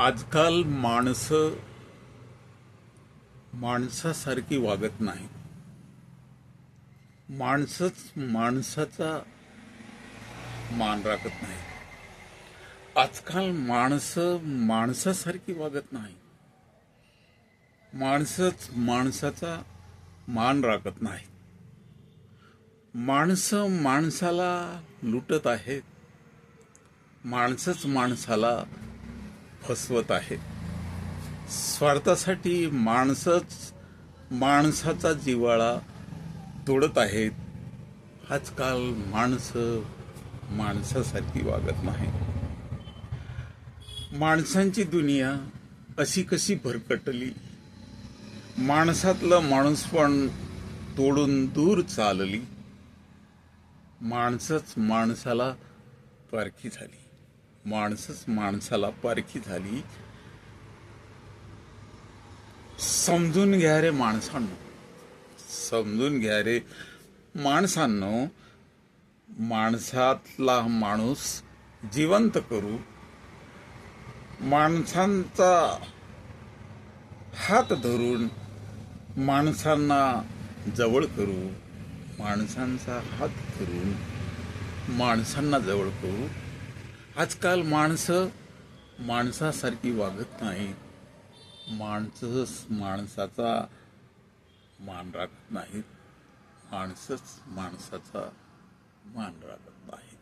आजकाल माणसं माणसासारखी वागत नाही. माणसंच माणसाचा मान राखत नाही. आजकाल माणसं माणसासारखी वागत नाही. माणसंच माणसाचा मान राखत नाही. माणसं माणसाला लुटत आहेत. माणसंच माणसाला फसवत आहेत स्वार्थासाठी माणसंच माणसाचा जिव्हाळा तोडत आहेत. आजकाल माणसं माणसासारखी वागत नाही माणसांची दुनिया अशी कशी भरकटली. माणसातलं माणूस पण तोडून दूर चालली. माणसंच माणसाला पारखी झाली. माणसंच माणसाला पारखी झाली. समजून घ्या रे माणसांनो. समजून घ्या रे माणसांनो. माणसातला माणूस जिवंत करू. माणसांचा हात धरून माणसांना जवळ करू. माणसांचा हात धरून माणसांना जवळ करू. आजकाल माणसं माणसासारखी वागत नाहीत माणसं माणसाचा मान राखत नाहीत. माणसंच माणसाचा मान राखत नाहीत.